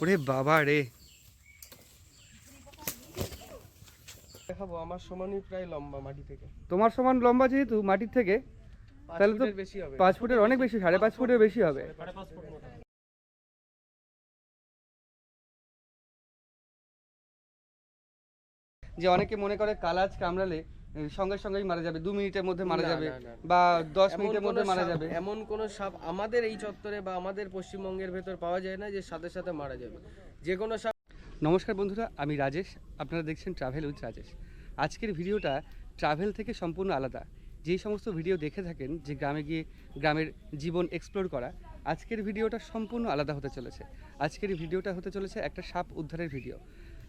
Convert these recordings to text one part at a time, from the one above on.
ওরে বাবা রে। দেখাবো আমার সমানই প্রায় লম্বা মাটি থেকে। তোমার সমান লম্বা যেহেতু মাটির থেকে তাহলে তো বেশি হবে। পাঁচ ফুটের অনেক বেশি সাড়ে পাঁচ ফুটের বেশি হবে। যে অনেকে মনে করে কালাজ কামড়ালে সঙ্গে সঙ্গেই মারা যাবে দু মিনিটের মধ্যে মারা যাবে। বা দশ মিনিটের মধ্যে মারা যাবে। এমন কোন সাপ আমাদের এই চত্বরে বা আমাদের পশ্চিমবঙ্গের ভেতর পাওয়া যায় না যে সাথে সাথে মারা যাবে। যে কোনো সাপ নমস্কার বন্ধুরা আমি রাজেশ আপনারা দেখছেন ট্রাভেল উইথ রাজেশ। আজকের ভিডিওটা ট্রাভেল থেকে সম্পূর্ণ আলাদা। যেই সমস্ত ভিডিও দেখে থাকেন যে গ্রামে গিয়ে গ্রামের জীবন এক্সপ্লোর করা আজকের ভিডিওটা সম্পূর্ণ আলাদা হতে চলেছে। আজকের ভিডিওটা হতে চলেছে একটা সাপ উদ্ধারের ভিডিও।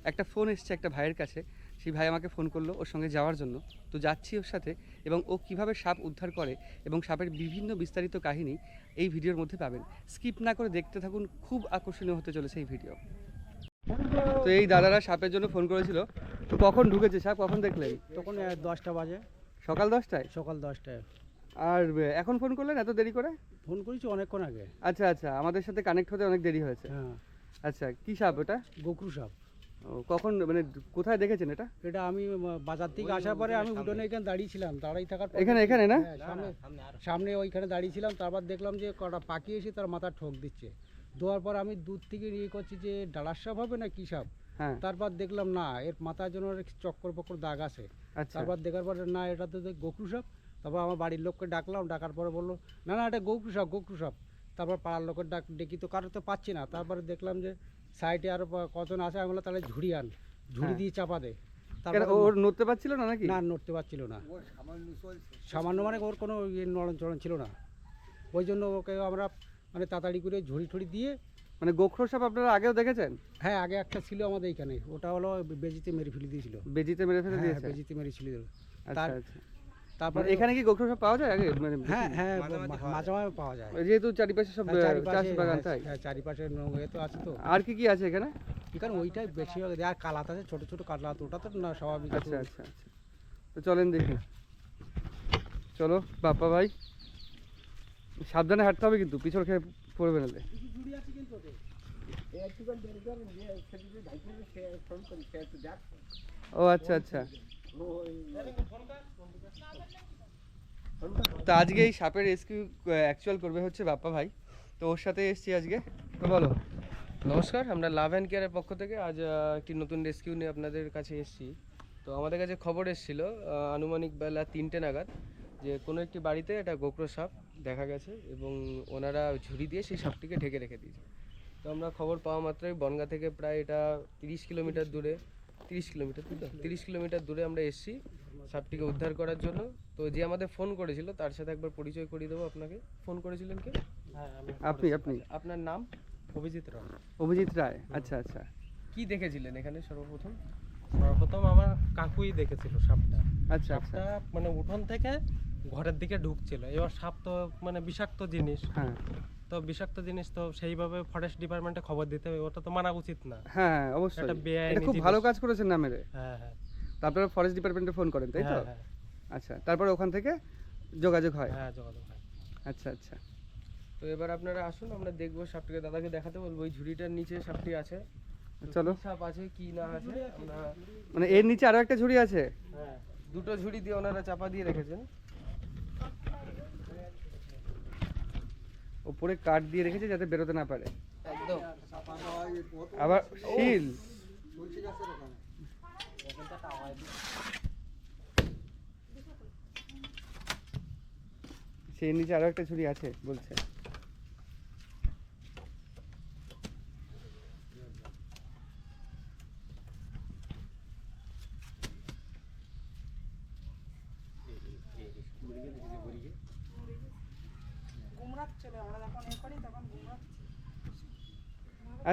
একটা ফোন এসছে একটা ভাইয়ের কাছে। সেই ভাই আমাকে ফোন করল ওর সঙ্গে যাওয়ার জন্য। তো যাচ্ছি ওর সাথে এবং ও কীভাবে সাপ উদ্ধার করে এবং সাপের বিভিন্ন বিস্তারিত কাহিনী এই ভিডিওর মধ্যে পাবেন। স্কিপ না করে দেখতে থাকুন খুব আকর্ষণীয় হতে চলেছে এই ভিডিও তো এই দাদারা সাপের জন্য ফোন করেছিল। তো কখন ঢুকেছে সাপ কখন দেখলেন? তখন দশটা বাজে। সকাল দশটায়? সকাল দশটায়। আর এখন ফোন করলেন এত দেরি করে? ফোন করেছি অনেকক্ষণ আগে। আচ্ছা আচ্ছা আমাদের সাথে কানেক্ট হতে অনেক দেরি হয়েছে। হ্যাঁ। আচ্ছা কি সাপ ওটা? গোকরু সাপ। কখন মানে কোথায় দেখেছেন এটা? এটা আমি বাজার থেকে আসার পরে আমি উঠোনে এখানে দাঁড়িয়েছিলাম দাঁড়াই থাকার এখানে এখানে না? হ্যাঁ, সামনে সামনে ওইখানে দাঁড়িয়েছিলাম তারপর দেখলাম যে কটা পাখি এসে তার মাথা ঠোক দিচ্ছে। দেওয়ার পর আমি দূর থেকে ইয়ে করছি যে ডালার সাপ হবে না কি সাপ? হ্যাঁ। তারপর দেখলাম না এর মাথার জন্য চক্কর পক্কর দাগ আছে। আচ্ছা। তারপর দেখার পরে না এটা তো গোকরু সাপ। তারপর আমার বাড়ির লোককে ডাকলাম ডাকার পরে বলল না না এটা গোকরু সাপ গোকরু সাপ। তারপর পাড়ার লোকের ডাক ডেকি তো কারও তো পাচ্ছি না। তারপরে দেখলাম যে সাইডে আরও কজন আছে আমি বললাম তাহলে ঝুড়ি আন। ঝুড়ি হ্যাঁ। দিয়ে চাপা দে। তারপরে ওর নড়তে পারছিল না নাকি? না নড়তে পারছিল না। সামান্য মানে ওর কোনো ইয়ে নড়ন চড়ন ছিল না। ওই জন্য ওকে আমরা মানে তাড়াতাড়ি করে ঝুড়ি ঠুড়ি দিয়ে মানে গোখরো সাপ আপনারা আগেও দেখেছেন? হ্যাঁ আগে একটা ছিল আমাদের এখানে। ওটা হলো বেজিতে মেরে ফেলে দিয়েছিল। বেজিতে মেরে ফেলে হ্যাঁ দিয়েছে? বেজিতে আচ্ছা তার- আচ্ছা। তারপরে মানে এখানে কি গোখরো সাপ পাওয়া যায় আগে? মানে হ্যাঁ হ্যাঁ মাঝে মাঝে পাওয়া যায়। যেহেতু চারিপাশে সব হ্যাঁ, চাষ বাগান হ্যাঁ, তাই? হ্যাঁ, চারিপাশে এ তো আছে তো। আর কি কি আছে এখানে? এখানে ওইটাই বেশিরভাগ দেয়। আর কালাত আছে ছোট ছোট কালাত ওটা তো না স্বাভাবিক আচ্ছা আচ্ছা আচ্ছা। তো চলেন দেখি। চলো বাপ্পা ভাই। সাবধানে হাঁটতে হবে কিন্তু পিছর খেয়ে পড়বে না ও আচ্ছা আচ্ছা। তো আজকে এই সাপের রেস্কিউ অ্যাকচুয়াল করবে হচ্ছে বাপ্পা ভাই। তো ওর সাথে এসেছি আজকে। তো বলো। নমস্কার, আমরা লাভ অ্যান্ড কেয়ারের পক্ষ থেকে আজ একটি নতুন রেস্কিউ নিয়ে আপনাদের কাছে এসেছি। তো আমাদের কাছে খবর এসেছিল আনুমানিক বেলা তিনটে নাগাদ, যে কোনো একটি বাড়িতে একটা গোকরো সাপ দেখা গেছে এবং ওনারা ঝুড়ি দিয়ে সেই সাপটিকে ঢেকে রেখে দিয়েছে। তো আমরা খবর পাওয়া মাত্রই বনগা থেকে প্রায় এটা তিরিশ কিলোমিটার দূরে তিরিশ কিলোমিটার তো তিরিশ কিলোমিটার দূরে আমরা এসেছি সাপটিকে উদ্ধার করার জন্য। তো যে আমাদের ফোন করেছিল তার সাথে একবার পরিচয় করিয়ে দেবো আপনাকে। ফোন করেছিলেন কি? আপনি আপনি। আপনার নাম? অভিজিৎ রায়। অভিজিৎ রায় আচ্ছা আচ্ছা। কি দেখেছিলেন এখানে সর্বপ্রথম? সর্বপ্রথম আমার কাকুই দেখেছিল সাপটা। আচ্ছা আচ্ছা। সাপটা মানে উঠোন থেকে ঘরের দিকে ঢুকছিল। এবার সাপ তো মানে বিষাক্ত জিনিস। হ্যাঁ। তো বিষাক্ত জিনিস তো সেইভাবে ফরেস্ট ডিপার্টমেন্টে খবর দিতে হবে ওটা তো মানা উচিত না। হ্যাঁ অবশ্যই। একটা বেআইনি খুব ভালো কাজ করেছেন না মেরে হ্যাঁ হ্যাঁ। তারপরে ফরেস্ট ডিপার্টমেন্টে ফোন করেন তাই তো? হ্যাঁ, হ্যাঁ, আচ্ছা তারপরে ওখান থেকে যোগাযোগ হয়? হ্যাঁ যোগাযোগ হয়। আচ্ছা আচ্ছা। তো এবার আপনারা আসুন আমরা দেখব সাপটিকে দাদাকে দেখাতে বলব ওই ঝুড়িটার নিচে সাপটি আছে। চলো। সাপ আছে কি না আছে আমরা মানে এর নিচে আরও একটা ঝুড়ি আছে? হ্যাঁ দুটো ঝুড়ি দিয়ে ওনারা চাপা দিয়ে রেখেছেন। ওপরে কাঠ দিয়ে রেখেছে যাতে বেরোতে না পারে। একদম। আবার শিল। সেই নিচে আরও একটা ঝুড়ি আছে বলছে।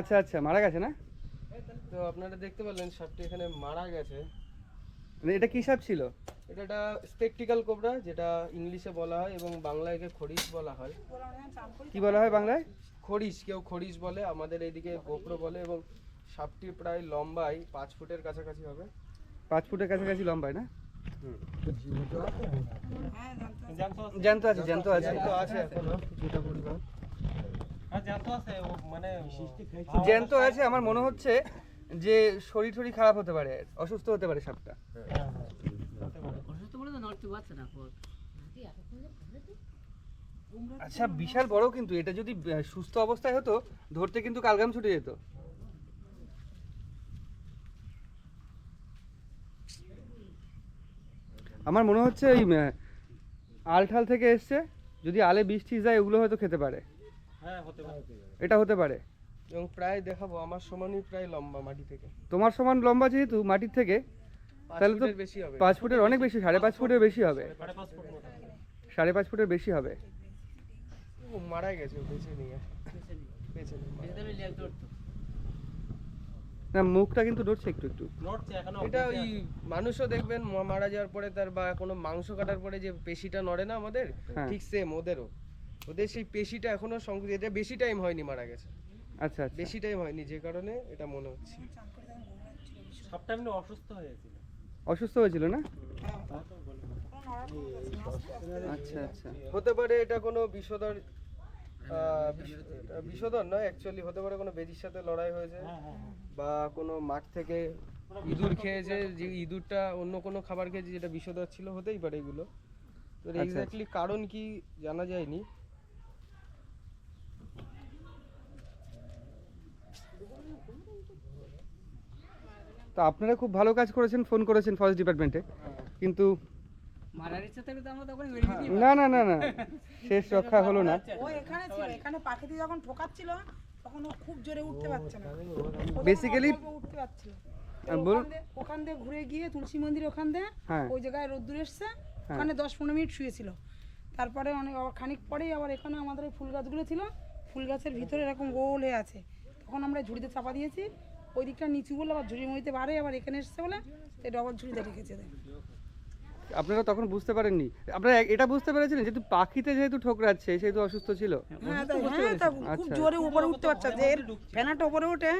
আচ্ছা আচ্ছা মারা গেছে না? তো আপনারা দেখতে পেলেন সাপটি এখানে মারা গেছে। মানে এটা কি সাপ ছিল? এটা একটা স্পেকটিক্যাল কোবরা যেটা ইংলিশে বলা হয় এবং বাংলায় একে খড়িশ বলা হয়। কি বলা হয় বাংলায়? খড়িশ কেউ খড়িশ বলে আমাদের এইদিকে গোপ্র বলে এবং সাপটি প্রায় লম্বাই পাঁচ ফুটের কাছাকাছি হবে। পাঁচ ফুটের কাছাকাছি লম্বায় না? জ্যান্ত আছে? জ্যান্ত আছে। জ্যান্ত আছে তো আছে এখনও কিছুটা পরিমাণ হ্যাঁ জ্যান্ত আছে মানে আছে আমার মনে হচ্ছে যে শরীর টরীর খারাপ হতে পারে অসুস্থ হতে পারে সাপটা। আচ্ছা বিশাল বড় কিন্তু এটা যদি সুস্থ অবস্থায় হতো ধরতে কিন্তু কালগাম ছুটে যেত। আমার মনে হচ্ছে ওই আহ, আলঠাল থেকে এসছে যদি আলে বৃষ্টি যায় ওগুলো হয়তো খেতে পারে। হ্যাঁ হতে পারে। এটা হতে পারে। এবং প্রায় দেখাবো আমার সমানই প্রায় লম্বা মাটি থেকে। তোমার সমান লম্বা যেহেতু মাটির থেকে তাহলে তো বেশি হবে। পাঁচ ফুটের অনেক বেশি সাড়ে পাঁচ ফুটের বেশি হবে। সাড়ে পাঁচ ফুটের বেশি হবে। ও মারা গেছে বেঁচে নিয়ে। বেঁচে। না মুখটা কিন্তু নড়ছে একটু একটু। নড়ছে এটা ওই মানুষও দেখবেন মারা যাওয়ার পরে তার বা কোনো মাংস কাটার পরে যে পেশিটা নড়ে না আমাদের হ্যাঁ। ঠিক সেম ওদেরও। ওদের সেই পেশিটা এখনও সংকুচিত এটা বেশি টাইম হয়নি মারা গেছে। আচ্ছা আচ্ছা। বেশি টাইম হয়নি যে কারণে এটা মনে হচ্ছে। সাপটা এমনি অসুস্থ হয়ে গেছিল অসুস্থ হয়েছিল না? আচ্ছা আচ্ছা। হতে পারে এটা কোনো বিষধর বিষধর নয় অ্যাকচুয়ালি হতে পারে কোনো বেজির সাথে লড়াই হয়েছে হ্যাঁ হ্যাঁ হ্যাঁ। বা কোনো মাঠ থেকে ইঁদুর খেয়েছে যে ইঁদুরটা অন্য কোনো খাবার খেয়েছে যেটা বিষধর ছিল হতেই পারে এগুলো। তো আচ্ছা। এক্স্যাক্টলি কারণ কি জানা যায়নি। তো আপনারা খুব ভালো কাজ করেছেন ফোন করেছেন ফরেস্ট ডিপার্টমেন্টে কিন্তু না না না না। শেষ রক্ষা হলো না। ও এখানে ছিল এখানে পাখিটি যখন ঠোকাচ্ছিল তখন ও খুব জোরে উঠতে পারছে না। Basically- অল্প অল্প উঠতে পারছিল বলুন। ওখান দিয়ে- ঘুরে গিয়ে তুলসী মন্দির ওখান দিয়ে হ্যাঁ। ওই জায়গায় রোদ্দুর এসছে ওখানে দশ পনেরো মিনিট শুয়েছিল। তারপরে অনেক আবার খানিক পরেই আবার এখানে আমাদের এই ফুল গাছগুলো ছিল ফুল গাছের ভিতরে এরকম গোল হয়ে আছে। তখন আমরা ঝুড়িতে চাপা দিয়েছি ওই দিকটা নিচু বলে আবার ঝুড়ির মধ্যে বাড়ে আবার এখানে এসছে বলে এই ডবল ঝুড়িতে রেখেছে দেয় আপনারা তখন বুঝতে পারেননি। আপনারা এটা বুঝতে পেরেছিলেন যেহেতু পাখিতে যেহেতু ঠোকরাচ্ছে সেহেতু অসুস্থ ছিল? হ্যাঁ হ্যাঁ তা খুব আচ্ছা। জোরে উপরে উঠতে পারছে যে এর ফেনাটা উপরে উঠে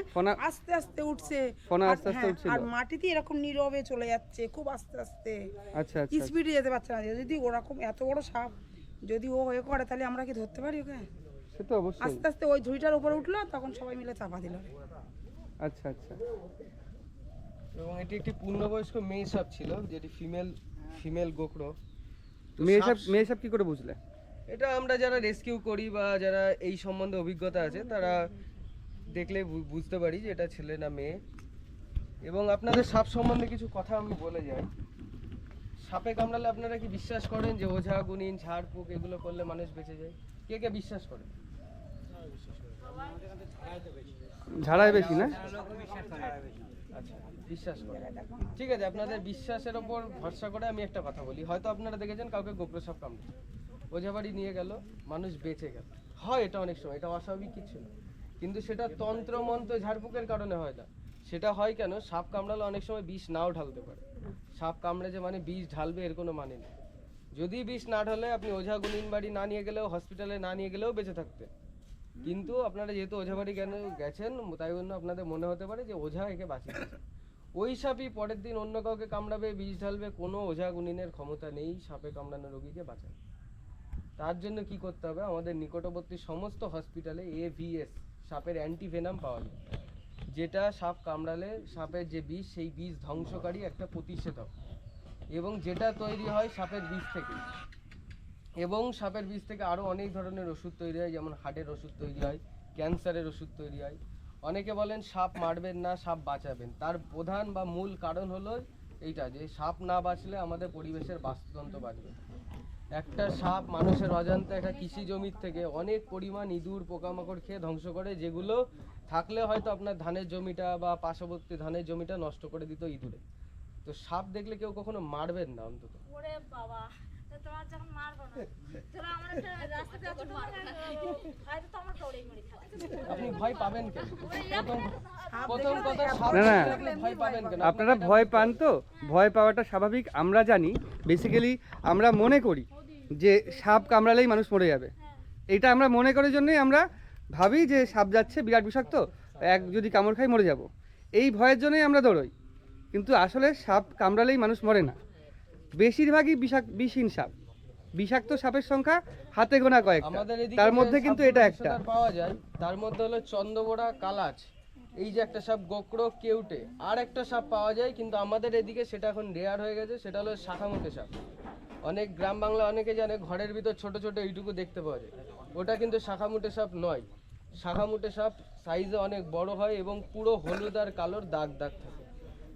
আস্তে আস্তে উঠছে। ফনা আস্তে আস্তে হ্যাঁ, উঠছিল। আর মাটিতে এরকম নীরবে চলে যাচ্ছে খুব আস্তে আস্তে। আচ্ছা আচ্ছা। স্পিডে যেতে পারছে না যদি ওরকম এত বড় সাপ যদি ও এ করে তাহলে আমরা কি ধরতে পারি ওকে? সে তো অবশ্যই। আস্তে আস্তে ওই ঝুড়িটার উপরে উঠল তখন সবাই মিলে চাপা দিল। আচ্ছা আচ্ছা। এবং এটি একটি পূর্ণবয়স্ক মেয়ে সাপ ছিল যেটি ফিমেল ফিমেল গোকরো তো মেয়ে সাপ- মেয়ে সব কি করে বুঝলে? এটা আমরা যারা রেস্কিউ করি বা যারা এই সম্বন্ধে অভিজ্ঞতা আছে তারা দেখলে বু- বুঝতে পারি যে এটা ছেলে না মেয়ে। এবং আপনাদের সাপ সম্বন্ধে কিছু কথা আমি বলে যাই। সাপে কামড়ালে আপনারা কি বিশ্বাস করেন যে ওঝা গুনিন ঝাড়ফুঁক এগুলো করলে মানুষ বেঁচে যায়? কে কে বিশ্বাস করে? ঝাড়ায় বেশি, না? বিশ্বাস করে। ঠিক আছে, আপনাদের বিশ্বাসের ওপর ভরসা করে আমি একটা কথা বলি। হয়তো আপনারা দেখেছেন, কাউকে গোপ্র সাপ কামড়ে। ওঝাবাড়ি নিয়ে গেল, মানুষ বেঁচে গেল। হয় এটা অনেক সময়, এটা অস্বাভাবিক কিছু না। কিন্তু সেটা তন্ত্র মন্ত্র ঝাড়ফুঁকের কারণে হয় না। সেটা হয় কেন, সাপ কামড়ালে অনেক সময় বিষ নাও ঢালতে পারে। সাপ কামড়েছে মানে বিষ ঢালবে, এর কোনো মানে নেই। যদি বিষ না ঢালে, আপনি ওঝা গুনিন বাড়ি না নিয়ে গেলেও হসপিটালে না নিয়ে গেলেও বেঁচে থাকতেন। কিন্তু আপনারা যেহেতু ওঝা বাড়ি কেন গেছেন, তাই জন্য আপনাদের মনে হতে পারে যে ওঝা একে বাঁচিয়েছে ওই সাপই পরের দিন অন্য কাউকে কামড়াবে, বিষ ঢালবে, কোনো ওঝা গুনিনের ক্ষমতা নেই সাপে কামড়ানো রোগীকে বাঁচানো তার জন্য কি করতে হবে? আমাদের নিকটবর্তী সমস্ত হসপিটালে এভিএস, সাপের অ্যান্টিভেনাম পাওয়া যায়। যেটা সাপ কামড়ালে সাপের যে বিষ, সেই বিষ ধ্বংসকারী একটা প্রতিষেধক। এবং যেটা তৈরি হয় সাপের বিষ থেকে এবং সাপের বিষ থেকে আরও অনেক ধরনের ওষুধ তৈরি হয়, যেমন হার্টের ওষুধ তৈরি হয়, ক্যান্সারের ওষুধ তৈরি হয়। অনেকে বলেন সাপ মারবেন না, সাপ বাঁচাবেন। তার প্রধান বা মূল কারণ হলো এইটা যে, সাপ না বাঁচলে আমাদের পরিবেশের বাস্তুতন্ত্র বাঁচবে। একটা সাপ মানুষের অজান্তে একটা কৃষি জমির থেকে অনেক পরিমাণ ইঁদুর, পোকামাকড় খেয়ে ধ্বংস করে, যেগুলো থাকলে হয়তো আপনার ধানের জমিটা বা পার্শ্ববর্তী ধানের জমিটা নষ্ট করে দিত ইঁদুরে। তো সাপ দেখলে কেউ কখনো মারবেন না অন্তত। তোমার যখন মারবো না তোরা আমার একটা রাস্তাতে ছোট হয়তো তো আমার দৌড়েই মরে থাকে আপনি ভয় পাবেন কেন? প্রথম প্রথম কথা না, না। দেখলে আপনি ভয় পাবেন কেন? আপনারা ভয় পান তো? ভয় পাওয়াটা স্বাভাবিক আমরা জানি। বেসিক্যালি আমরা মনে করি যে সাপ কামড়ালেই মানুষ মরে যাবে। এটা আমরা মনে করার জন্যই আমরা ভাবি যে সাপ যাচ্ছে বিরাট বিষাক্ত এক যদি কামড় খাই মরে যাব। এই ভয়ের জন্যই আমরা দৌড়ই। কিন্তু আসলে সাপ কামড়ালেই মানুষ মরে না। বেশিরভাগই বিষাক বিষহীন সাপ। বিষাক্ত সাপের সংখ্যা হাতে গোনা কয়েক তার মধ্যে কিন্তু এটা একটা। পাওয়া যায় তার মধ্যে হলো চন্দ্রবোড়া কালাচ। এই যে একটা সাপ গোকড়ো কেউটে। আর একটা সাপ পাওয়া যায় কিন্তু আমাদের এদিকে সেটা এখন রেয়ার হয়ে গেছে সেটা হলো শাখামুটে সাপ। অনেক গ্রাম বাংলা অনেকে জানে ঘরের ভিতর ছোট ছোট এইটুকু দেখতে পাওয়া যায়। ওটা কিন্তু শাখামুটে সাপ নয়। শাখামুটে সাপ সাইজে অনেক বড় হয় এবং পুরো হলুদ আর কালোর দাগ দাগ থাকে।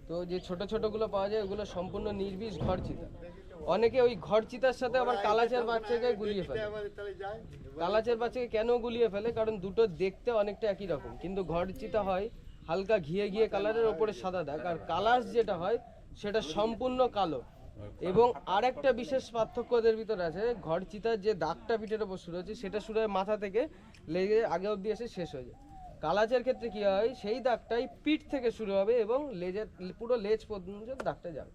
তো যে ছোট ছোটগুলো পাওয়া যায়, ওগুলো সম্পূর্ণ নির্বিষ ঘরচিতা। অনেকে ওই ঘরচিতার সাথে আবার কালাচের বাচ্চাকে গুলিয়ে ফেলে। কালাচের বাচ্চাকে কেন গুলিয়ে ফেলে? কারণ দুটো দেখতে অনেকটা একই রকম। কিন্তু ঘরচিতা হয় হালকা ঘিয়ে ঘিয়ে কালারের ওপরে সাদা দাগ। আর কালাস যেটা হয়, সেটা সম্পূর্ণ কালো। এবং আরেকটা বিশেষ পার্থক্য ওদের ভিতরে আছে, ঘরচিতার যে দাগটা পিঠের ওপর শুরু হচ্ছে, সেটা শুরু হয় মাথা থেকে, লেগে আগে অবধি এসে শেষ হয়ে যায়। কালাচের ক্ষেত্রে কি হয়, সেই দাগটাই পিঠ থেকে শুরু হবে এবং লেজের পুরো লেজ পর্যন্ত দাগটা যাবে।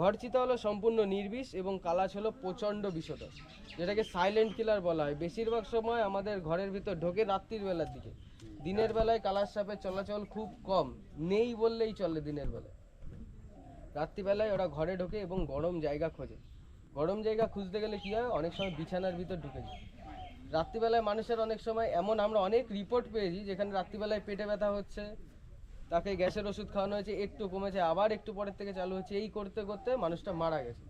ঘরচিতা হলো সম্পূর্ণ নির্বিষ এবং কালাচ হলো প্রচণ্ড বিষধর যেটাকে সাইলেন্ট কিলার বলা হয়। বেশিরভাগ সময় আমাদের ঘরের ভিতর ঢোকে রাত্রির বেলার দিকে। দিনের বেলায় কালার সাপের চলাচল খুব কম, নেই বললেই চলে দিনের বেলায়। রাত্রিবেলায় ওরা ঘরে ঢোকে এবং গরম জায়গা খোঁজে। গরম জায়গা খুঁজতে গেলে কি হয়, অনেক সময় বিছানার ভিতর ঢুকে যায়। রাত্রিবেলায় মানুষের অনেক সময়, এমন আমরা অনেক রিপোর্ট পেয়েছি যেখানে রাত্রিবেলায় পেটে ব্যথা হচ্ছে, তাকে গ্যাসের ওষুধ খাওয়ানো হয়েছে, একটু কমেছে, আবার একটু পরের থেকে চালু হচ্ছে। এই করতে করতে মানুষটা মারা গেছে।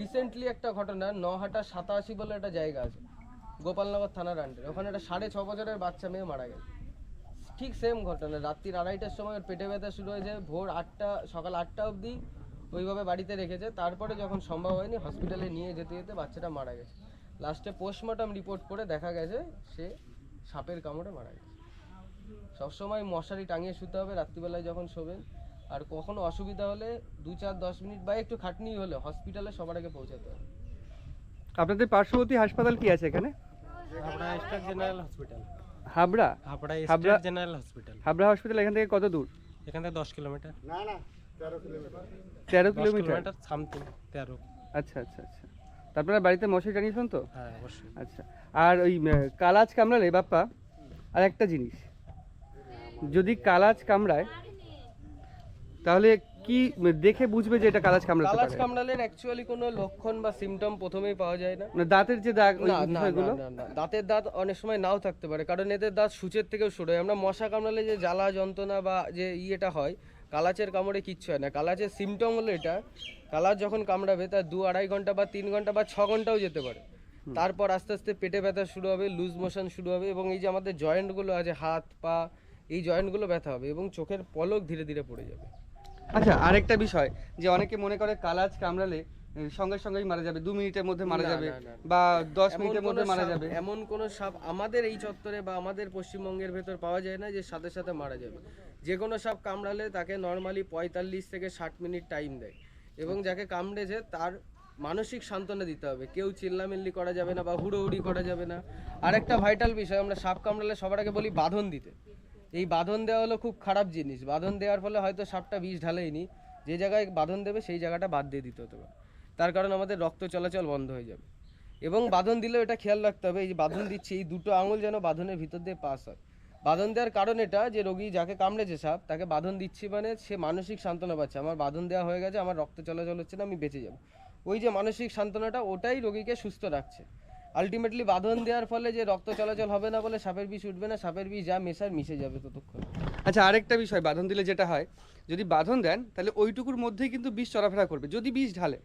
রিসেন্টলি একটা ঘটনা, নহাটা সাতাশি বলে একটা জায়গা আছে, গোপালনগর থানার আন্ডারে ওখানে একটা সাড়ে ছ বছরের বাচ্চা মেয়ে মারা গেছে। ঠিক সেম ঘটনা, রাত্রির আড়াইটার সময় ওর পেটে ব্যথা শুরু হয়েছে, ভোর আটটা, সকাল আটটা অবধি ওইভাবে বাড়িতে রেখেছে। তারপরে যখন সম্ভব হয়নি হসপিটালে নিয়ে যেতে যেতে বাচ্চাটা মারা গেছে। লাস্টে পোস্টমর্টম রিপোর্ট করে দেখা গেছে সে সাপের কামড়ে মারা গেছে। সবসময় মশারি টাঙিয়ে শুতে হবে রাত্রিবেলায় যখন শোবেন। আর কখনো অসুবিধা হলে দু চার দশ মিনিট বা একটু খাটনি হলে হসপিটালে সবার আগে পৌঁছাতে হবে। আপনাদের পার্শ্ববর্তী হাসপাতাল কি আছে এখানে? Habra state general hospital Habra? Habra Habra- state general hospital Habra hospital এখান থেকে কত দূর? এখান থেকে দশ কিলোমিটার। তেরো দশ কিলোমিটার? কিলোমিটার সামথিং তেরো। আচ্ছা আচ্ছা আচ্ছা। তা আপনারা বাড়িতে মশারি টানিয়েছেন তো? হ্যাঁ অবশ্যই। আচ্ছা আর ওই কালাজ কামড়ালে বাপ্পা আর একটা জিনিস যদি কালাজ কামড়ায় তাহলে কি দেখে বুঝবে যে এটা কালাজ কামড়াতে পারে? কামড়ালের অ্যাকচুয়ালি কোনো লক্ষণ বা সিমটম প্রথমেই পাওয়া যায় না। মানে দাঁতের যে দাগ ওই বিষয়গুলো। দাঁতের দাঁত অনেক সময় নাও থাকতে পারে কারণ এদের দাঁত সূচের থেকেও শুরু হয়। আমরা মশা কামড়ালে যে জ্বালা যন্ত্রণা বা যে ইয়েটা হয় কালাচের কামড়ে কিচ্ছু হয় না। কালাচের সিমটম হলো এটা কালাচ যখন কামড়াবে তার দু আড়াই ঘণ্টা বা তিন ঘণ্টা বা ছ ঘন্টাও যেতে পারে। তারপর আস্তে আস্তে পেটে ব্যথা শুরু হবে লুজ মোশন শুরু হবে এবং এই যে আমাদের জয়েন্টগুলো আছে হাত পা এই জয়েন্টগুলো ব্যথা হবে এবং চোখের পলক ধীরে ধীরে পড়ে যাবে। আচ্ছা আরেকটা বিষয় যে অনেকে মনে করে কালাচ কামড়ালে সঙ্গে সঙ্গেই মারা যাবে দু মিনিটের মধ্যে মারা যাবে। বা দশ মিনিটের মধ্যে মারা যাবে। এমন কোনো সাপ আমাদের এই চত্বরে বা আমাদের পশ্চিমবঙ্গের ভেতর পাওয়া যায় না যে সাথে সাথে মারা যাবে। যে কোনো সাপ কামড়ালে তাকে নর্মালি পঁয়তাল্লিশ থেকে ষাট মিনিট টাইম দেয় এবং যাকে কামড়েছে তার মানসিক সান্ত্বনা দিতে হবে। কেউ চিল্লামিল্লি করা যাবে না বা হুড়োহুড়ি করা যাবে না। আর একটা ভাইটাল বিষয় আমরা সাপ কামড়ালে সবার আগে বলি বাঁধন দিতে। এই বাঁধন দেওয়া হলো খুব খারাপ জিনিস। বাঁধন দেওয়ার ফলে হয়তো সাপটা বিষ ঢালেইনি যে জায়গায় বাঁধন দেবে সেই জায়গাটা বাদ দিয়ে দিতে হতে। পারে তার কারণ আমাদের রক্ত চলাচল বন্ধ হয়ে যাবে। এবং বাঁধন দিলেও এটা খেয়াল রাখতে হবে, এই যে বাঁধন দিচ্ছি, এই দুটো আঙুল যেন বাঁধনের ভিতর দিয়ে পাস হয়। বাঁধন দেওয়ার কারণ এটা যে রোগী যাকে কামড়েছে সাপ, তাকে বাঁধন দিচ্ছি মানে সে মানসিক সান্ত্বনা পাচ্ছে। আমার বাঁধন দেওয়া হয়ে গেছে, আমার রক্ত চলাচল হচ্ছে না, আমি বেঁচে যাব। ওই যে মানসিক সান্ত্বনাটা, ওটাই রোগীকে সুস্থ রাখছে। আলটিমেটলি বাঁধন দেওয়ার ফলে যে রক্ত চলাচল হবে না বলে সাপের বিষ উঠবে না, সাপের বিষ যা মেশার মিশে যাবে ততক্ষণ। আচ্ছা আরেকটা বিষয়, বাঁধন দিলে যেটা হয়, যদি বাঁধন দেন, তাহলে ওইটুকুর মধ্যেই কিন্তু বিষ চলাফেরা করবে। যদি বিষ ঢালে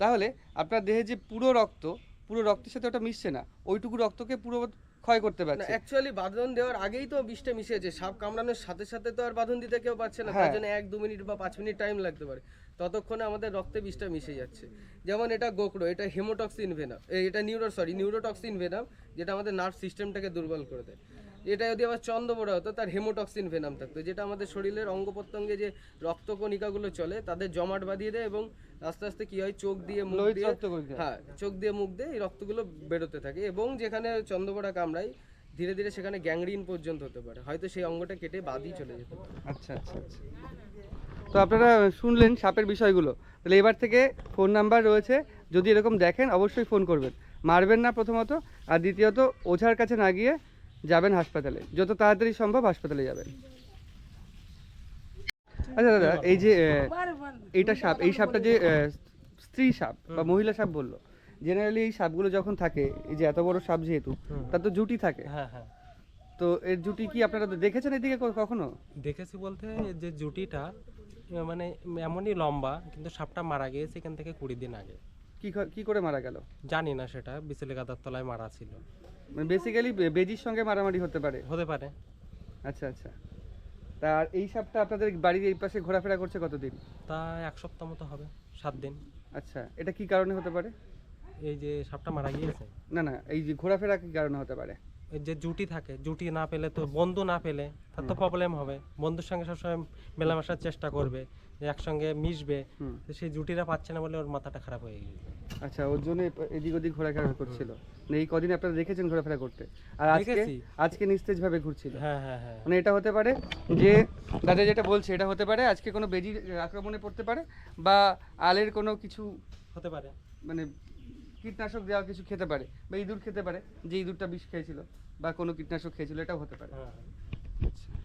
তাহলে আপনার দেহে যে পুরো রক্ত পুরো রক্তের সাথে ওটা মিশছে না ওইটুকু রক্তকে পুরো ক্ষয় করতে না পারছে। অ্যাকচুয়ালি বাঁধন দেওয়ার আগেই তো বিষটা মিশেছে সাপ কামড়ানোর সাথে সাথে তো আর বাঁধন দিতে কেউ পাচ্ছে না তার হ্যাঁ। জন্য এক দু মিনিট বা পাঁচ মিনিট টাইম লাগতে পারে। ততক্ষণে আমাদের রক্তে বিষটা মিশে যাচ্ছে। যেমন এটা গোকড়ো এটা হেমোটক্সিন ভেনাম এটা নিউরো সরি নিউরোটক্সিন ভেনাম যেটা আমাদের নার্ভ সিস্টেমটাকে দুর্বল করে দেয়। এটা যদি আবার চন্দ্রবড়া হতো তার হেমোটক্সিন ভেনাম থাকতো যেটা আমাদের শরীরের অঙ্গ প্রত্যঙ্গে যে রক্তকণিকাগুলো চলে তাদের জমাট বাঁধিয়ে দেয় এবং আস্তে আস্তে কি হয় চোখ দিয়ে মুখ দিয়ে। হ্যাঁ চোখ দিয়ে মুখ দিয়ে এই রক্তগুলো বেরোতে থাকে এবং যেখানে চন্দ্রবড়া কামড়ায় ধীরে ধীরে সেখানে গ্যাংরিন পর্যন্ত হতে পারে। হয়তো সেই অঙ্গটা কেটে বাদই চলে যেতে আচ্ছা আচ্ছা আচ্ছা। তো আপনারা শুনলেন সাপের বিষয়গুলো। তাহলে এবার থেকে ফোন নাম্বার রয়েছে। যদি এরকম দেখেন অবশ্যই ফোন করবেন। মারবেন না প্রথমত। আর দ্বিতীয়ত ওঝার কাছে না গিয়ে যাবেন হাসপাতালে। যত তাড়াতাড়ি সম্ভব হাসপাতালে যাবেন। আচ্ছা দাদা এই যে এইটা সাপ এই সাপটা যে স্ত্রী সাপ বা মহিলা সাপ বলল জেনারেলি এই সাপগুলো যখন থাকে এই যে এত বড় সাপ যেহেতু তার তো জুটি থাকে। হ্যাঁ হ্যাঁ। তো এর জুটি কি আপনারা তো দেখেছেন এদিকে কখনো? দেখেছি বলতে যে জুটিটা মানে এমনই লম্বা কিন্তু সাপটা মারা গিয়েছে এখান থেকে কুড়ি দিন আগে। কি ক- কি করে মারা গেল? জানি না সেটা বিচলি গাদার তলায় মারা ছিল। মানে বেসিক্যালি বেজির সঙ্গে মারামারি হতে পারে। হতে পারে। আচ্ছা আচ্ছা। তার এই সাপটা আপনাদের বাড়ির এই পাশে ঘোরাফেরা করছে কতদিন? তা এক সপ্তাহ মতো হবে সাত দিন। আচ্ছা এটা কি কারণে হতে পারে? এই যে সাপটা মারা গিয়েছে? না না এই যে ঘোরাফেরা কি কারণে হতে পারে? এই যে জুটি থাকে জুটি না পেলে তো বন্ধু না পেলে তার তো প্রবলেম হবে। বন্ধুর সঙ্গে সবসময় মেলামেশার চেষ্টা করবে। যে একসঙ্গে মিশবে তো সেই জুটিটা পাচ্ছে না বলে ওর মাথাটা খারাপ হয়ে গেছে আচ্ছা ওর জন্য এদিক ওদিক ঘোরাফেরা করছিল। না এই কদিন আপনারা দেখেছেন ঘোরাফেরা করতে? আর আজকে আজকে নিস্তেজ ভাবে ঘুরছিল। হ্যাঁ হ্যাঁ হ্যাঁ। মানে এটা হতে পারে যে দাদা যেটা বলছে এটা হতে পারে আজকে কোনো বেজি আক্রমণে পড়তে পারে বা আলের কোনো কিছু হতে পারে। মানে কীটনাশক দেওয়া কিছু খেতে পারে বা ইঁদুর খেতে পারে যে ইঁদুরটা বিষ খেয়েছিল বা কোনো কীটনাশক খেয়েছিল এটাও হতে পারে। হ্যাঁ। আচ্ছা।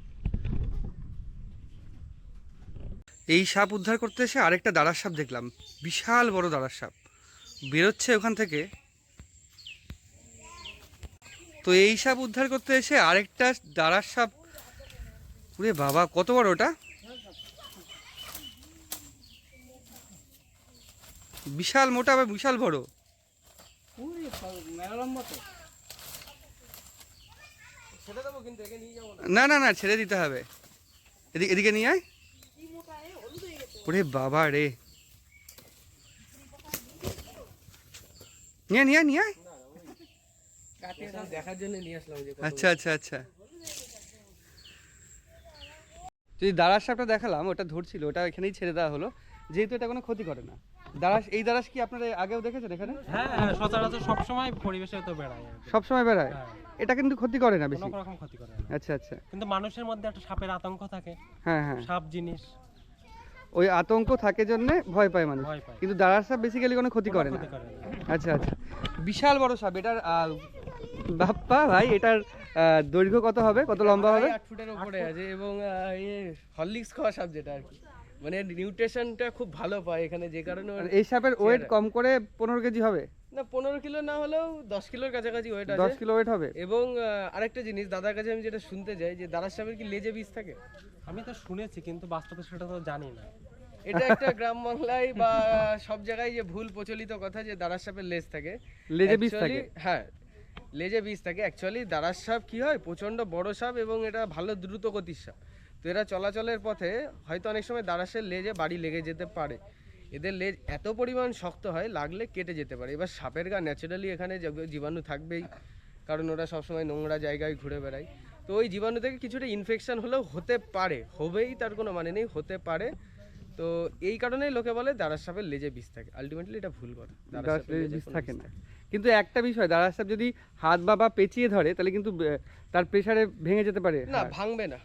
এই সাপ উদ্ধার করতে এসে আরেকটা দাঁড়ার সাপ দেখলাম। বিশাল বড় দাঁড়ার সাপ। বেরোচ্ছে ওখান থেকে। তো এই সাপ উদ্ধার করতে এসে আরেকটা দাঁড়ার সাপ। ওরে বাবা কত বড় ওটা? বিশাল মোটা বা বিশাল বড়? ছেড়ে দেবো কিন্তু একে নিয়ে যাব না। না না না ছেড়ে দিতে হবে। এদিকে এদিকে নিয়ে আয়। ওরে বাবা রে। নিয়ে নিয়ে নিয়ে। দেখার জন্য নিয়ে আসলাম আচ্ছা আচ্ছা আচ্ছা। যদি দাঁড়ার সাপটা দেখালাম ওটা ধরছিল ওটা এখানেই ছেড়ে দেওয়া হলো। যেহেতু এটা কোনো ক্ষতি করে না। দাঁড়াস এই দাঁড়াস কি আপনারা আগেও দেখেছেন এখানে? হ্যাঁ হ্যাঁ সচরাচর সবসময় পরিবেশে তো বেড়ায় আর কি। সব সময় বেড়ায়? হ্যাঁ, এটা কিন্তু ক্ষতি করে না বেশি? কোনো রকম ক্ষতি করে না। আচ্ছা আচ্ছা। কিন্তু মানুষের মধ্যে একটা সাপের আতঙ্ক থাকে। হ্যাঁ হ্যাঁ। সাপ জিনিস। ওই আতঙ্ক থাকে জন্য ভয় পায় মানুষ। কিন্তু দাঁড়ার সাপ বেসিক্যালি কোনো ক্ষতি করে না। আচ্ছা আচ্ছা। বিশাল বড় সাপ এটার বাপ্পা ভাই এটার দৈর্ঘ্য কত হবে? কত লম্বা হবে? আট ফুটের উপরে আছে এবং হরলিক্স খাওয়া সাপ যেটা আর কি। মানে নিউট্রেশনটা খুব ভালো পায় এখানে যে কারণে এই সাপের ওয়েট কম করে পনেরো কেজি হবে? না পনেরো কিলো না হলেও দশ কিলোর কাছাকাছি ওয়েট দশ কিলো ওয়েট হবে? এবং আরেকটা জিনিস দাদার কাছে আমি যেটা শুনতে চাই যে দাদার কি লেজে বীজ থাকে? আমি তো শুনেছি কিন্তু বাস্তবে সেটা তো জানি না। এটা একটা গ্রাম বাংলায় বা সব জায়গায় যে ভুল প্রচলিত কথা যে দাঁড়ার সাপের লেজ থাকে। লেজে বীজ থাকে? হ্যাঁ লেজে বীজ থাকে। অ্যাকচুয়ালি দাঁড়ার সাপ কি হয়? প্রচণ্ড বড় সাপ এবং এটা ভালো দ্রুত গতির সাপ। তো এরা চলাচলের পথে হয়তো অনেক সময় দাঁড়াসের লেজে বাড়ি লেগে যেতে পারে। এদের লেজ এত পরিমাণ শক্ত হয় লাগলে কেটে যেতে পারে। এবার সাপের গা ন্যাচারালি এখানে জীবাণু থাকবেই কারণ ওরা সবসময় নোংরা জায়গায় ঘুরে বেড়ায়। তো ওই জীবাণু থেকে কিছুটা ইনফেকশান হলেও হতে পারে হবেই তার কোনো মানে নেই হতে পারে। তো এই কারণেই লোকে বলে দাঁড়ার সাপের লেজে বিষ থাকে। আলটিমেটলি এটা ভুল কথা দাঁড়ার সাপের লেজে থাকে না। কিন্তু একটা বিষয় দাঁড়ার সাপ যদি হাত বা পেঁচিয়ে ধরে তাহলে কিন্তু তার প্রেশারে ভেঙে যেতে পারে। না ভাঙবে না।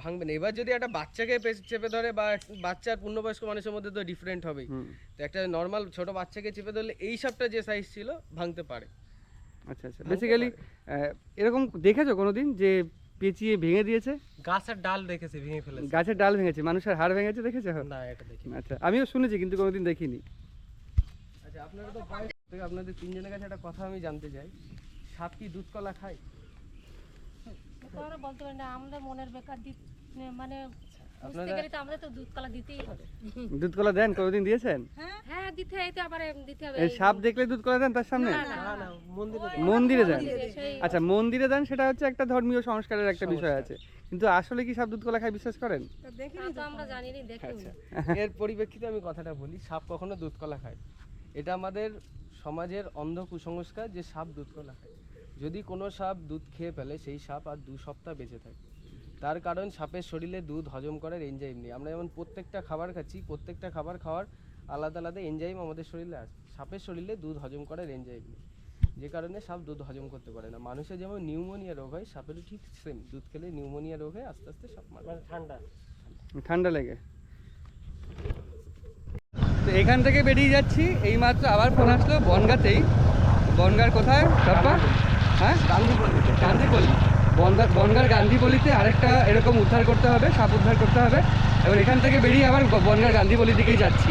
ভাঙবে না। এবার যদি একটা বাচ্চাকে চেপে ধরে বা এক বাচ্চা আর পূর্ণবয়স্ক মানুষের মধ্যে তো ডিফারেন্ট হবেই। তো একটা নর্মাল ছোট বাচ্চাকে চেপে ধরলে এই সবটা যে সাইজ ছিল ভাঙতে পারে। আচ্ছা আচ্ছা। বেসিক্যালি এরকম দেখেছ কোনোদিন যে পেঁচিয়ে ভেঙে দিয়েছে? গাছের ডাল দেখেছি ভেঙে ফেলেছে। গাছের ডাল ভেঙেছে। মানুষের হাড় ভেঙেছে দেখেছ? না এটা দেখি আচ্ছা আমিও শুনেছি কিন্তু কোনোদিন দেখিনি। আচ্ছা আপনারা তো আপনাদের তিনজনের কাছে একটা কথা আমি জানতে চাই। সাপ কি দুধ কলা খায়? তো বলতে পারি না আমাদের মনের বেকার দিত মানে বুঝতে গেলে তো আমাদের তো দুধ কলা দিতেই হবে। দুধ কলা দেন কোনোদিন দিয়েছেন? হ্যাঁ? দিতে হয় তো আবার দিতে হবে। এই সাপ দেখলে দুধ কলা দেন তার সামনে? না না না না মন্দিরে মন্দিরে দেন। আচ্ছা মন্দিরে দেন সেটা হচ্ছে একটা ধর্মীয় সংস্কারের একটা বিষয় আছে। কিন্তু আসলে কি সাপ দুধ কলা খায় বিশ্বাস করেন? আমরা জানি না দেখিনি। আচ্ছা। এর পরিপ্রেক্ষিতে আমি কথাটা বলি সাপ কখনো দুধ কলা খায় এটা আমাদের সমাজের অন্ধ কুসংস্কার যে সাপ দুধ কলা খায়। যদি কোনো সাপ দুধ খেয়ে ফেলে সেই সাপ আর দু সপ্তাহ বেঁচে থাকে। তার কারণ সাপের শরীরে দুধ হজম করার এনজাইম নেই। আমরা যেমন প্রত্যেকটা খাবার খাচ্ছি প্রত্যেকটা খাবার খাওয়ার আলাদা আলাদা এনজাইম আমাদের শরীরে আছে। সাপের শরীরে দুধ হজম করার এনজাইম নেই। যে কারণে সাপ দুধ হজম করতে পারে না। মানুষের যেমন নিউমোনিয়া রোগ হয় সাপেরও ঠিক সেম দুধ খেলে নিউমোনিয়া রোগ হয় আস্তে আস্তে সাপ মারা মানে ঠান্ডা। ঠান্ডা লেগে। তো এখান থেকে বেরিয়ে যাচ্ছি। এইমাত্র আবার ফোন আসলো বনগাতেই। বনগার কোথায়? তারপর হ্যাঁ গান্ধীপল্লিতে গান্ধীপল্লি বনগা আরেকটা এরকম উদ্ধার করতে হবে, সাপ উদ্ধার করতে হবে। এবার এখান থেকে বেরিয়ে আবার বনগার গান্ধীপল্লির দিকেই যাচ্ছি।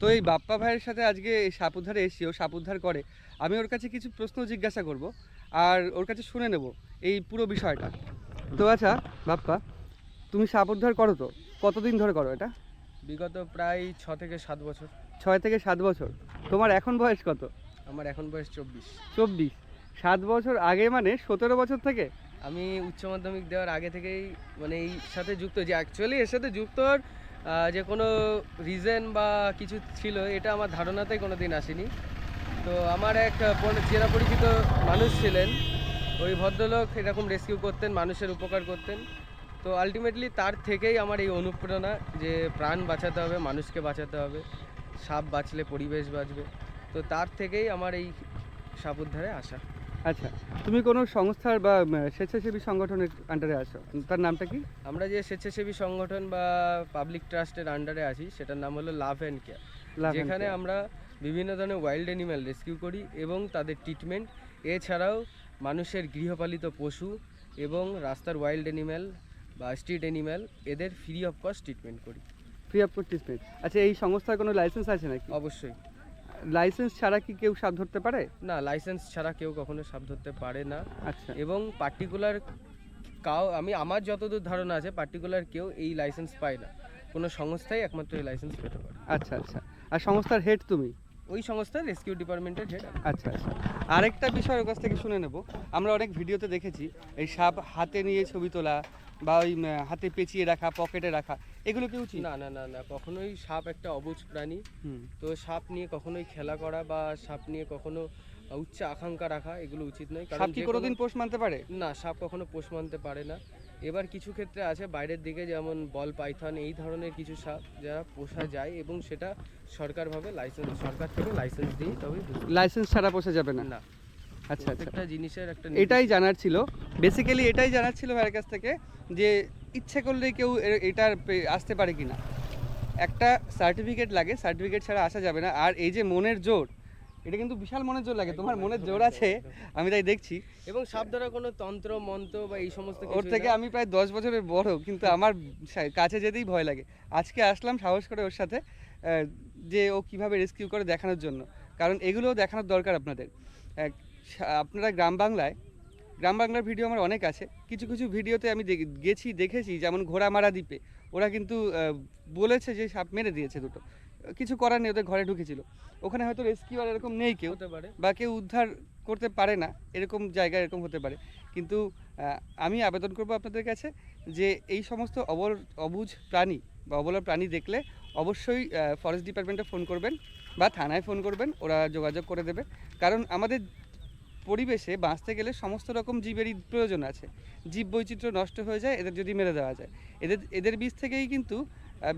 তো এই বাপ্পা ভাইয়ের সাথে আজকে সাপ উদ্ধারে এসছি, ও সাপ উদ্ধার করে। আমি ওর কাছে কিছু প্রশ্ন জিজ্ঞাসা করব, আর ওর কাছে শুনে নেব এই পুরো বিষয়টা। তো আচ্ছা বাপ্পা, তুমি সাপ উদ্ধার করো তো? কতদিন ধরে করো এটা? বিগত প্রায় ছ থেকে সাত বছর। ছয় থেকে সাত বছর। তোমার এখন বয়স কত? আমার এখন বয়স চব্বিশ। চব্বিশ। সাত বছর আগে মানে সতেরো বছর থেকে? আমি উচ্চ মাধ্যমিক দেওয়ার আগে থেকেই মানে এই সাথে যুক্ত যে অ্যাকচুয়ালি এর সাথে যুক্ত যে কোনো রিজন বা কিছু ছিল এটা আমার ধারণাতেই কোনো দিন আসেনি। তো আমার এক চেনা পরিচিত মানুষ ছিলেন। ওই ভদ্রলোক এরকম রেস্কিউ করতেন মানুষের উপকার করতেন। তো আলটিমেটলি তার থেকেই আমার এই অনুপ্রেরণা যে প্রাণ বাঁচাতে হবে মানুষকে বাঁচাতে হবে সাপ বাঁচলে পরিবেশ বাঁচবে। তো তার থেকেই আমার এই সাপ উদ্ধারে আসা। আচ্ছা তুমি কোনো সংস্থার বা স্বেচ্ছাসেবী সংগঠনের আন্ডারে আছো তার নামটা কি? আমরা যে স্বেচ্ছাসেবী সংগঠন বা পাবলিক ট্রাস্টের আন্ডারে আছি সেটার নাম হলো লাভ অ্যান্ড কেয়ার যেখানে আমরা বিভিন্ন ধরনের ওয়াইল্ড অ্যানিম্যাল রেস্কিউ করি এবং তাদের ট্রিটমেন্ট এছাড়াও মানুষের গৃহপালিত পশু এবং রাস্তার ওয়াইল্ড অ্যানিম্যাল বা স্ট্রিট অ্যানিম্যাল এদের ফ্রি অফ কস্ট ট্রিটমেন্ট করি। ফ্রি অফ কস্ট ট্রিটমেন্ট আচ্ছা এই সংস্থার কোনো লাইসেন্স আছে নাকি? অবশ্যই। লাইসেন্স ছাড়া কি কেউ সাপ ধরতে পারে? না লাইসেন্স ছাড়া কেউ কখনো সাপ ধরতে পারে না। আচ্ছা। এবং পার্টিকুলার কাউ আমি আমার যতদূর ধারণা আছে পার্টিকুলার কেউ এই লাইসেন্স পায় না। কোনো সংস্থাই একমাত্র এই লাইসেন্স পেতে পারে। আচ্ছা আচ্ছা। আর সংস্থার হেড তুমি? ওই সংস্থার রেস্কিউ ডিপার্টমেন্টের হেড আচ্ছা আচ্ছা। আরেকটা বিষয় ওর কাছ থেকে শুনে নেব। আমরা অনেক ভিডিওতে দেখেছি এই সাপ হাতে নিয়ে ছবি তোলা বা ওই হাতে পেঁচিয়ে রাখা পকেটে রাখা এগুলো কি উচিত? না না না না কখনোই সাপ একটা অবুজ প্রাণী। তো সাপ নিয়ে কখনোই খেলা করা বা সাপ নিয়ে কখনো উচ্চ আকাঙ্ক্ষা রাখা এগুলো উচিত নয়। সাপ কি কোনোদিন পোষ মানতে পারে? না সাপ কখনো পোষ মানতে পারে না। এবার কিছু ক্ষেত্রে আছে বাইরের দিকে যেমন বল পাইথন এই ধরনের কিছু সাপ যারা পোষা যায় এবং সেটা সরকারভাবে লাইসেন্স সরকার থেকে লাইসেন্স দিয়ে তবে লাইসেন্স ছাড়া পোষা যাবে না? না। আচ্ছা আচ্ছা। জিনিসের একটা এটাই জানার ছিল। বেসিক্যালি এটাই জানার ছিল ভাইয়ের কাছ থেকে যে ইচ্ছে করলে কেউ এটার আসতে পারে কি না একটা সার্টিফিকেট লাগে সার্টিফিকেট ছাড়া আসা যাবে না। আর এই যে মনের জোর এটা কিন্তু বিশাল মনের জোর লাগে। তোমার মনের জোর আছে আমি তাই দেখছি। এবং সাপ দ্বারা কোনো তন্ত্র মন্ত্র বা এই সমস্ত ওর থেকে আমি প্রায় দশ বছরের বড় কিন্তু আমার কাছে যেতেই ভয় লাগে। আজকে আসলাম সাহস করে ওর সাথে যে ও কীভাবে রেস্কিউ করে দেখানোর জন্য। কারণ এগুলোও দেখানোর দরকার আপনাদের। আপনারা গ্রাম বাংলায় গ্রাম বাংলার ভিডিও আমার অনেক আছে। কিছু কিছু ভিডিওতে আমি গেছি দেখেছি যেমন ঘোড়ামারা দ্বীপে। ওরা কিন্তু বলেছে যে সাপ মেরে দিয়েছে দুটো। কিছু করার নেই ওদের ঘরে ঢুকেছিল। ওখানে হয়তো রেস্কিউ আর এরকম নেই কেউ বা কেউ উদ্ধার করতে পারে না। এরকম জায়গা এরকম হতে পারে। কিন্তু আমি আবেদন করব আপনাদের কাছে যে এই সমস্ত অবল অবুঝ প্রাণী বা অবলা প্রাণী দেখলে অবশ্যই ফরেস্ট ডিপার্টমেন্টে ফোন করবেন বা থানায় ফোন করবেন। ওরা যোগাযোগ করে দেবে। কারণ আমাদের পরিবেশে বাঁচতে গেলে সমস্ত রকম জীবেরই প্রয়োজন আছে। জীব বৈচিত্র্য নষ্ট হয়ে যায় এদের যদি মেরে দেওয়া যায়। এদের এদের বীজ থেকেই কিন্তু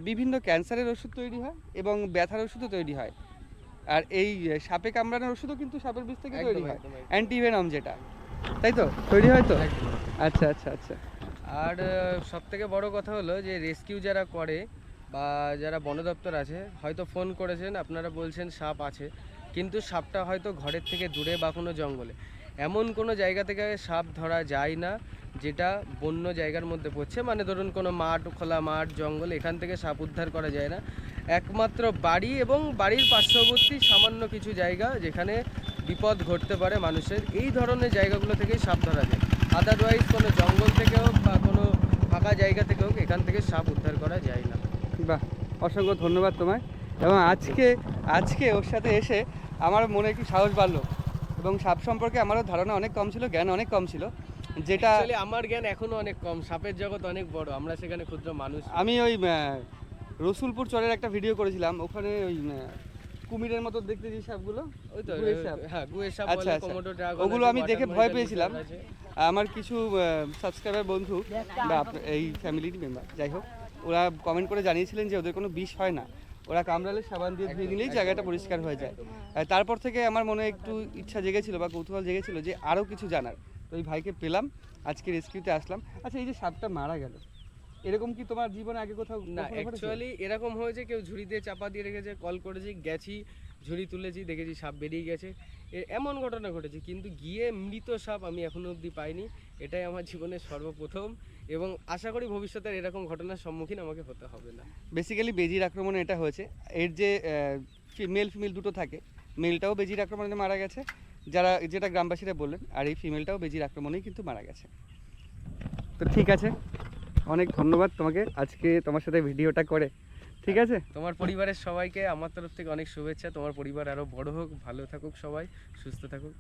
বিভিন্ন ক্যান্সারের ওষুধ তৈরি হয় এবং ব্যথার ওষুধও তৈরি হয়। আর এই সাপে কামড়ানোর ওষুধও কিন্তু সাপের বীজ থেকে তৈরি হয়। অ্যান্টিভেনম যেটা। তাই তো? তৈরি হয় তো? আচ্ছা আচ্ছা আচ্ছা। আর সব থেকে বড় কথা হলো যে রেস্কিউ যারা করে বা যারা বন দপ্তর আছে হয়তো ফোন করেছেন আপনারা বলছেন সাপ আছে। কিন্তু সাপটা হয়তো ঘরের থেকে দূরে বা কোনো জঙ্গলে। এমন কোনো জায়গা থেকে সাপ ধরা যায় না, যেটা বন্য জায়গার মধ্যে পড়ছে। মানে ধরুন কোনো মাঠ, খোলা মাঠ, জঙ্গল, এখান থেকে সাপ উদ্ধার করা যায় না। একমাত্র বাড়ি এবং বাড়ির পার্শ্ববর্তী সামান্য কিছু জায়গা যেখানে বিপদ ঘটতে পারে মানুষের। এই ধরনের জায়গাগুলো থেকেই সাপ ধরা যায়। আদারওয়াইজ কোনো জঙ্গল থেকে হোক বা কোনো ফাঁকা জায়গা থেকে হোক, এখান থেকে সাপ উদ্ধার করা যায় না। বাহ, অসংখ্য ধন্যবাদ তোমায়। এবং আজকে আজকে ওর সাথে এসে আমার মনে একটু সাহস বাড়লো। এবং সাপ সম্পর্কে আমারও ধারণা অনেক কম ছিল জ্ঞান অনেক কম ছিল। যেটা আমার জ্ঞান এখনও অনেক কম সাপের জগৎ অনেক বড় আমরা সেখানে ক্ষুদ্র মানুষ। আমি ওই রসুলপুর চরের একটা ভিডিও করেছিলাম ওখানে ওই কুমিরের মতো দেখতে যে সাপগুলো ওই তো হ্যাঁ গুয়ের সাপ আচ্ছা, আচ্ছা। ওগুলো আমি দেখে ভয় পেয়েছিলাম। আমার কিছু সাবস্ক্রাইবার বন্ধু বা এই ফ্যামিলির মেম্বার যাই হোক ওরা কমেন্ট করে জানিয়েছিলেন যে ওদের কোনো বিষ হয় না। ওরা কামড়ালে সাবান দিয়ে ধুয়ে নিলেই জায়গাটা পরিষ্কার হয়ে যায়। তারপর থেকে আমার মনে একটু ইচ্ছা জেগেছিল বা কৌতূহল জেগেছিল যে আরও কিছু জানার। তো এই ভাইকে পেলাম আজকে রেস্কিউতে আসলাম। আচ্ছা এই যে সাপটা মারা গেল এরকম কি তোমার জীবনে আগে কোথাও না অ্যাকচুয়ালি এরকম হয়েছে কেউ ঝুড়ি দিয়ে চাপা দিয়ে রেখেছে কল করেছি গেছি ঝুড়ি তুলেছি দেখেছি সাপ বেরিয়ে গেছে। এমন ঘটনা ঘটেছে, কিন্তু গিয়ে মৃত সাপ আমি এখনও অবধি পাইনি। এটাই আমার জীবনের সর্বপ্রথম এবং আশা করি ভবিষ্যতে এরকম ঘটনার সম্মুখীন আমাকে হতে হবে না। বেসিক্যালি বেজির আক্রমণে এটা হয়েছে। এর যে মেল ফিমেল দুটো থাকে। মেলটাও বেজির আক্রমণে মারা গেছে। যারা, যেটা গ্রামবাসীরা বললেন, আর এই ফিমেলটাও বেজির আক্রমণেই কিন্তু মারা গেছে। তো ঠিক আছে। অনেক ধন্যবাদ তোমাকে। আজকে তোমার সাথে ভিডিওটা করে। ঠিক আছে? তোমার পরিবারের সবাইকে আমার তরফ থেকে অনেক শুভেচ্ছা। তোমার পরিবার আরও বড় হোক ভালো থাকুক সবাই সুস্থ থাকুক।